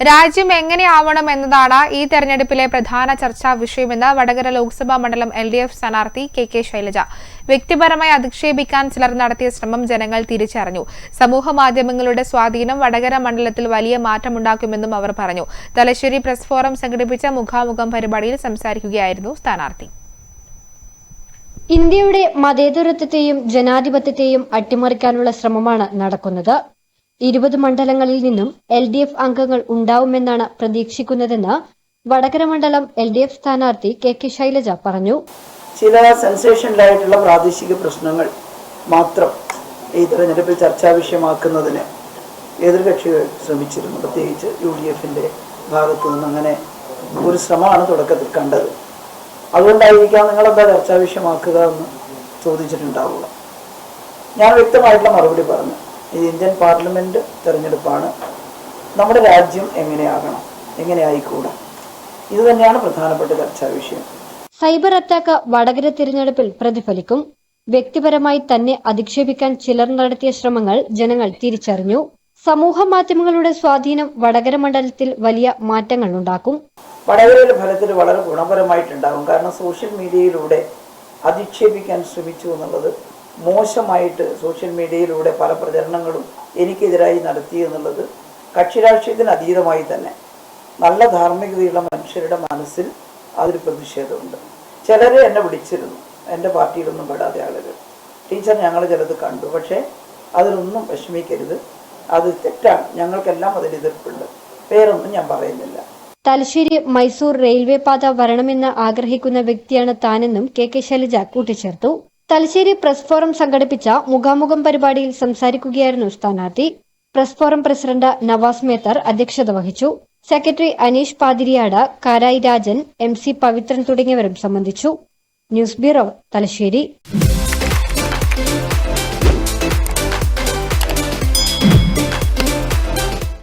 രാജ്യം എങ്ങനെയാവണം എന്നതാണ് ഈ തെരഞ്ഞെടുപ്പിലെ പ്രധാന ചർച്ചാ വിഷയമെന്ന് വടകര ലോക്സഭാ മണ്ഡലം എൽ ഡി എഫ് സ്ഥാനാർത്ഥി കെ കെ ശൈലജ വ്യക്തിപരമായി അധിക്ഷേപിക്കാൻ ചിലർ നടത്തിയ ശ്രമം ജനങ്ങൾ തിരിച്ചറിഞ്ഞു. സമൂഹ മാധ്യമങ്ങളുടെ സ്വാധീനം വടകര മണ്ഡലത്തിൽ വലിയ മാറ്റമുണ്ടാക്കുമെന്നും അവർ പറഞ്ഞു. തലശ്ശേരി പ്രസ് ഫോറം സംഘടിപ്പിച്ച മുഖാമുഖം പരിപാടിയിൽ സംസാരിക്കുകയായിരുന്നു സ്ഥാനാർത്ഥി. ഇന്ത്യയുടെ മതേതരത്വത്തെയും ജനാധിപത്യത്തെയും അട്ടിമറിക്കാനുള്ള ശ്രമമാണ് നടക്കുന്നത്. ഇരുപത് മണ്ഡലങ്ങളിൽ നിന്നും എൽ ഡി എഫ് അംഗങ്ങൾ ഉണ്ടാവുമെന്നാണ് പ്രതീക്ഷിക്കുന്നതെന്ന് വടകര മണ്ഡലം എൽ ഡി എഫ് സ്ഥാനാർത്ഥി കെ കെ ശൈലജ പറഞ്ഞു. ചില സെൻസേഷനിലായിട്ടുള്ള പ്രാദേശിക പ്രശ്നങ്ങൾ മാത്രം ഈ തെരഞ്ഞെടുപ്പിൽ ചർച്ചാ വിഷയമാക്കുന്നതിന് എതിർകക്ഷികൾ ശ്രമിച്ചിരുന്നു. പ്രത്യേകിച്ച് യു ഡി എഫിന്റെ ഭാഗത്തു നിന്ന് അങ്ങനെ ഒരു ശ്രമമാണ് തുടക്കത്തിൽ കണ്ടത്. അതുകൊണ്ടായിരിക്കാം നിങ്ങളെന്താ ചർച്ചാ വിഷയമാക്കുക എന്ന് ചോദിച്ചിട്ടുണ്ടാവുക. ഞാൻ വ്യക്തമായിട്ടുള്ള മറുപടി പറഞ്ഞു. ഇത് ഇന്ത്യൻ പാർലമെന്റ് തിരഞ്ഞെടുപ്പാണ്. നമ്മുടെ രാജ്യം എങ്ങനെയാകണം? എങ്ങനെയായിക്കൂടാ? ഇത് തന്നെയാണ് പ്രധാനപ്പെട്ട ചർച്ചാ വിഷയം. സൈബർ അറ്റാക്ക് വടകര തിരഞ്ഞെടുപ്പിൽ പ്രതിഫലിക്കും. വ്യക്തിപരമായി തന്നെ അധിക്ഷേപിക്കാൻ ചിലർ നടത്തിയ ശ്രമങ്ങൾ ജനങ്ങൾ തിരിച്ചറിഞ്ഞു. സമൂഹ മാധ്യമങ്ങളുടെ സ്വാധീനം വടകര മണ്ഡലത്തിൽ വലിയ മാറ്റങ്ങൾ ഉണ്ടാക്കും. വടകരയിലെ ഫലത്തിൽ വളരെ ഗുണപരമായിട്ടുണ്ടാകും. കാരണം സോഷ്യൽ മീഡിയയിലൂടെ അധിക്ഷേപിക്കാൻ ശ്രമിച്ചു എന്നുള്ളത് മോശമായിട്ട് സോഷ്യൽ മീഡിയയിലൂടെ പല പ്രചരണങ്ങളും എനിക്കെതിരായി നടത്തി എന്നുള്ളത് കക്ഷി രാഷ്ട്രീയത്തിന് അതീതമായി തന്നെ. നല്ല ധാർമ്മികതയുള്ള മനുഷ്യരുടെ മനസ്സിൽ അതൊരു പ്രതിഷേധമുണ്ട്. ചിലരെ എന്നെ വിളിച്ചിരുന്നു. എന്റെ പാർട്ടിയിലൊന്നും പെടാതെ ആളുകൾ ടീച്ചർ ഞങ്ങൾ ചിലത് കണ്ടു. പക്ഷേ അതിലൊന്നും വിഷമിക്കരുത്. അത് തെറ്റാണ്. ഞങ്ങൾക്കെല്ലാം അതിൽ എതിർപ്പുണ്ട്. പേരൊന്നും ഞാൻ പറയുന്നില്ല. തലശ്ശേരി മൈസൂർ റെയിൽവേ പാത വരണമെന്ന് ആഗ്രഹിക്കുന്ന വ്യക്തിയാണ് താനെന്നും കെ കെ ശൈലജ കൂട്ടിച്ചേർത്തു. തലശ്ശേരി പ്രസ് ഫോറം സംഘടിപ്പിച്ച മുഖാമുഖം പരിപാടിയിൽ സംസാരിക്കുകയായിരുന്നു സ്ഥാനാർത്ഥി. Press forum president Navas Methar അധ്യക്ഷത വഹിച്ചു. Secretary Aneesh Pathiriyad Karayi Rajan M C Pavithran തുടങ്ങിയവരും സംബന്ധിച്ചു. News bureau Thalassery.